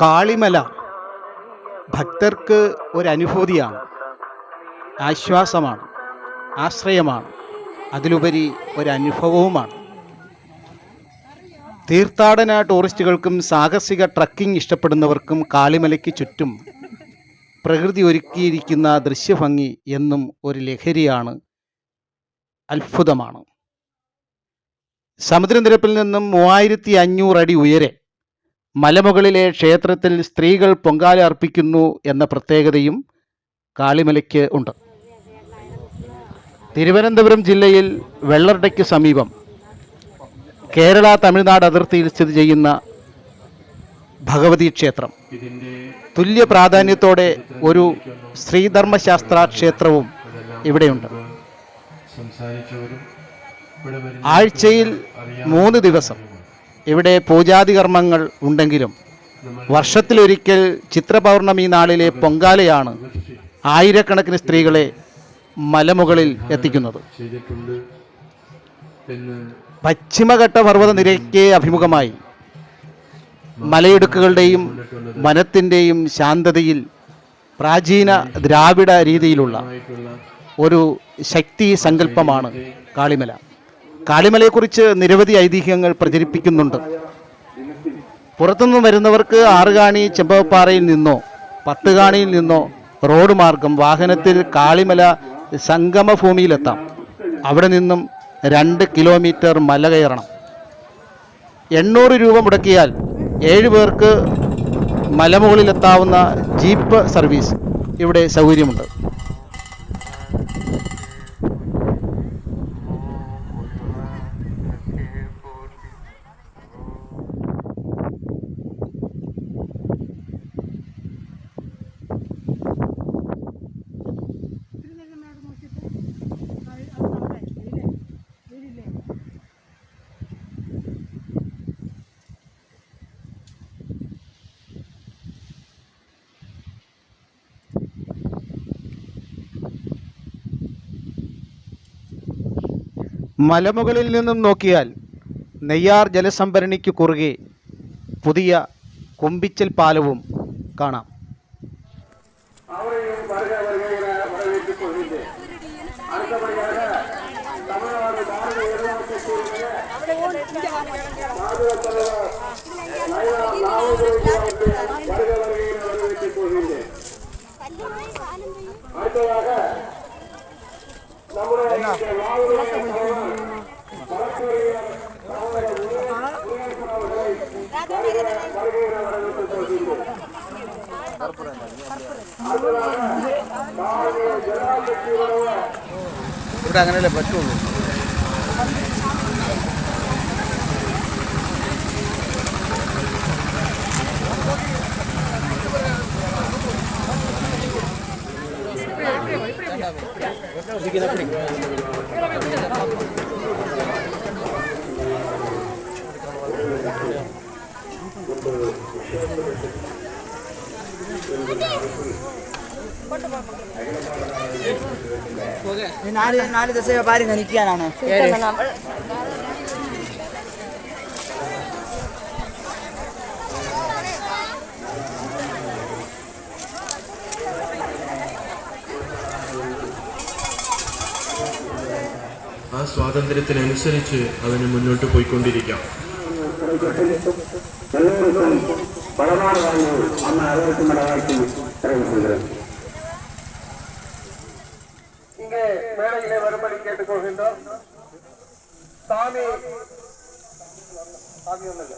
കാളിമല ഭക്തർക്ക് ഒരനുഭൂതിയാണ് ആശ്വാസമാണ് ആശ്രയമാണ് അതിലുപരി അനുഭവവുമാണ് തീർത്ഥാടന ടൂറിസ്റ്റുകൾക്കും സാഹസിക ട്രക്കിംഗ് ഇഷ്ടപ്പെടുന്നവർക്കും കാളിമലയ്ക്ക് ചുറ്റും പ്രകൃതി ഒരുക്കിയിരിക്കുന്ന ദൃശ്യഭംഗി എന്നും ഒരു ലഹരിയാണ് അത്ഭുതമാണ്. സമുദ്രനിരപ്പിൽ നിന്നും മൂവായിരത്തി അഞ്ഞൂറ് അടി ഉയരെ മലമുകളിലെ ക്ഷേത്രത്തിൽ സ്ത്രീകൾ പൊങ്കാല അർപ്പിക്കുന്നു എന്ന പ്രത്യേകതയും കാളിമലയ്ക്ക് ഉണ്ട്. തിരുവനന്തപുരം ജില്ലയിൽ വെള്ളർടയ്ക്ക് സമീപം കേരള തമിഴ്നാട് അതിർത്തിയിൽ സ്ഥിതി ചെയ്യുന്ന ഭഗവതി ക്ഷേത്രം. തുല്യ പ്രാധാന്യത്തോടെ ഒരു ശ്രീധർമ്മശാസ്ത്ര ക്ഷേത്രവും ഇവിടെയുണ്ട്. ആഴ്ചയിൽ മൂന്ന് ദിവസം ഇവിടെ പൂജാതി കർമ്മങ്ങൾ ഉണ്ടെങ്കിലും വർഷത്തിലൊരിക്കൽ ചിത്രപൗർണമി നാളിലെ പൊങ്കാലയാണ് ആയിരക്കണക്കിന് സ്ത്രീകളെ മലമുകളിൽ എത്തിക്കുന്നത്. പശ്ചിമഘട്ട പർവത നിരയ്ക്ക് അഭിമുഖമായി മലയിടുക്കുകളുടെയും വനത്തിന്റെയും ശാന്തതയിൽ പ്രാചീന ദ്രാവിഡ രീതിയിലുള്ള ഒരു ശക്തി സങ്കല്പമാണ് കാളിമല. കാളിമലയെക്കുറിച്ച് നിരവധി ഐതിഹ്യങ്ങൾ പ്രചരിപ്പിക്കുന്നുണ്ട്. പുറത്തുനിന്ന് വരുന്നവർക്ക് ആറുകാണി ചെമ്പകപ്പാറയിൽ നിന്നോ പത്തുകാണിയിൽ നിന്നോ റോഡ് മാർഗം വാഹനത്തിൽ കാളിമല സംഗമഭൂമിയിലെത്താം. അവിടെ നിന്നും രണ്ട് കിലോമീറ്റർ മല കയറണം. എണ്ണൂറ് രൂപ മുടക്കിയാൽ ഏഴ് പേർക്ക് മലമുകളിലെത്താവുന്ന ജീപ്പ് സർവീസ് ഇവിടെ സൗകര്യമുണ്ട്. മലമുകളിൽ നിന്നും നോക്കിയാൽ നെയ്യാർ ജലസംഭരണിക്ക് കുറുകെ പുതിയ കുമ്പിച്ചൽ പാലവും കാണാം அவரையும் வருக வருக என வரவேற்றுக் கொள்கின்றேன் அடுத்தபடியாக தமிழ்நாடு மாநில நிர்வாகத்தை கூறுகிற மாநில தலைவர் நயனா நாவல்துறை அவர்கள் வருக வருக என வரவேற்றுக் கொள்கின்றேன் அடுத்ததாக ഇവിടെ അങ്ങനെയല്ലേ പറ്റുള്ളൂ നാല് നാല് ദിവസം വ്യാപാരം നനിക്കാനാണ് ആ സ്വാതന്ത്ര്യത്തിനനുസരിച്ച് അതിന് മുന്നോട്ട് പോയിക്കൊണ്ടിരിക്കാം. പലമാറാണ് അന്ന് ആരോഗ്യം നടവാക്കി மேடையிலே வரும்படி கேட்டுக்கொள்கின்றோம். சாமி சாமி ஒன்றுங்க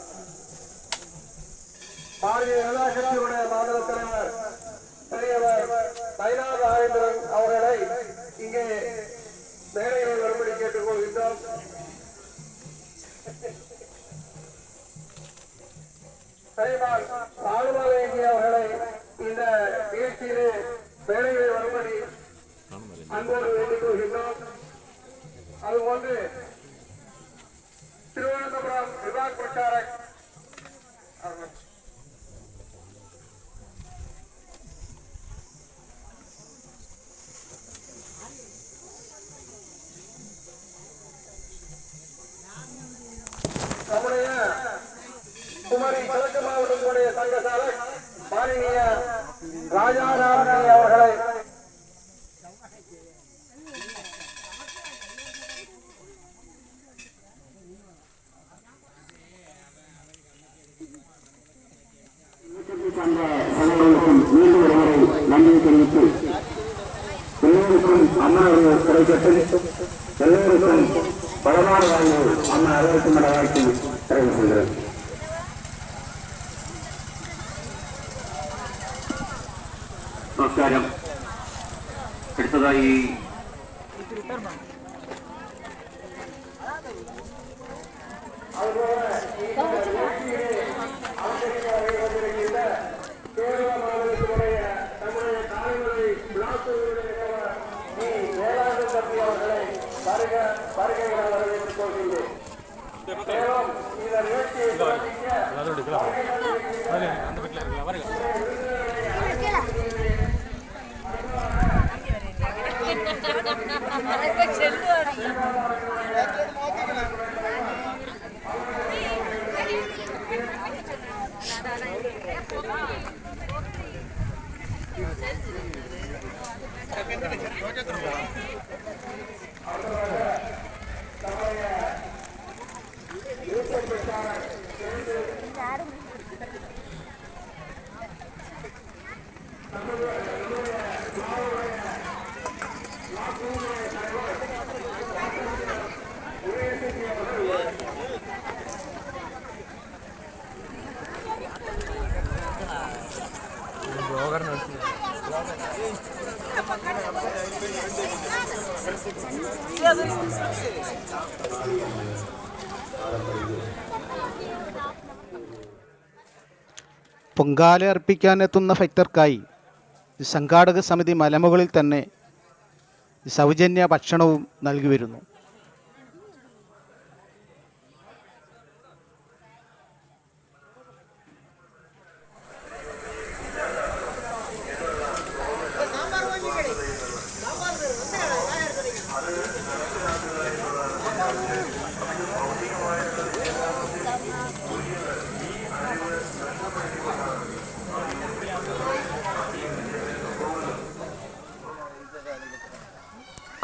பாரதிய ஜனதா கட்சியுடைய மாநில தலைவர் பெரியவர் நயினார் ராஜேந்திரன் அவர்களை இங்கே மேடையிலே வரும்படி கேட்டுக்கொள்கின்றோம். சரிமான் சாலுமலை அவர்களை இந்த நிகழ்ச்சியிலே மேடையில் வரும்படி அன்போடு போது திருவனந்தபுரம் விவாக் பிரச்சாரக். குமரி கிழக்கு மாவட்டத்தினுடைய சங்க சாலக் மாநில ராஜாராமணி அவர்கள். சார்ந்த சகோதரர்களுக்கும் மீண்டும் ஒருமுறை நன்றியை தெரிவித்து எல்லோருக்கும் அம்மா அவர்கள் கிடைக்கட்டும் எல்லோருக்கும் பலமான வாழ்வு அம்மா அனைவருக்கும் என வாழ்த்து நிறைவு செய்கிறேன் നമസ്കാരം അടുത്തതായി அந்த பக்கத்தில் இருக்கலாம் வருங்க செல்வாடி പൊങ്കാല അർപ്പിക്കാനെത്തുന്ന ഭക്തർക്കായി സംഘാടക സമിതി മലമുകളിൽ തന്നെ സൗജന്യ ഭക്ഷണവും നൽകി വരുന്നു.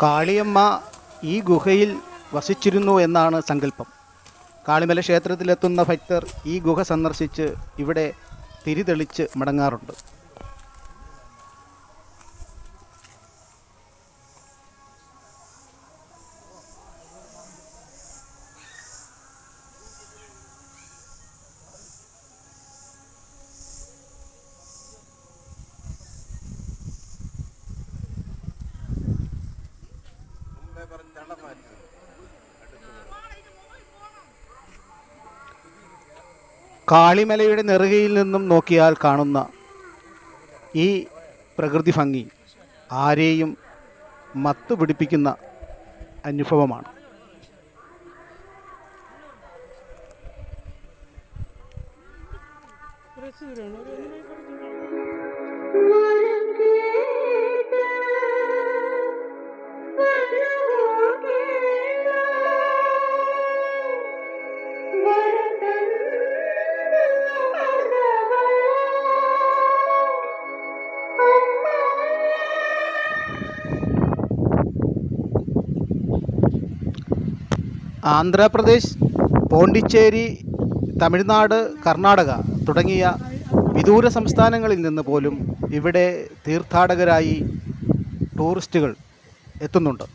കാളിയമ്മ ഈ ഗുഹയിൽ വസിച്ചിരുന്നു എന്നാണ് സങ്കല്പം. കാളിമല ക്ഷേത്രത്തിലെത്തുന്ന ഭക്തർ ഈ ഗുഹ സന്ദർശിച്ച് ഇവിടെ തിരിതെളിച്ച് മടങ്ങാറുണ്ട്. കാളിമലയുടെ നെറുകയിൽ നിന്നും നോക്കിയാൽ കാണുന്ന ഈ പ്രകൃതി ഭംഗി ആരെയും മത്തു പിടിപ്പിക്കുന്ന അനുഭവമാണ്. ആന്ധ്രാപ്രദേശ് പോണ്ടിച്ചേരി തമിഴ്നാട് കർണാടക തുടങ്ങിയ വിദൂര സംസ്ഥാനങ്ങളിൽ നിന്ന് പോലും ഇവിടെ തീർത്ഥാടകരായി ടൂറിസ്റ്റുകൾ എത്തുന്നുണ്ട്.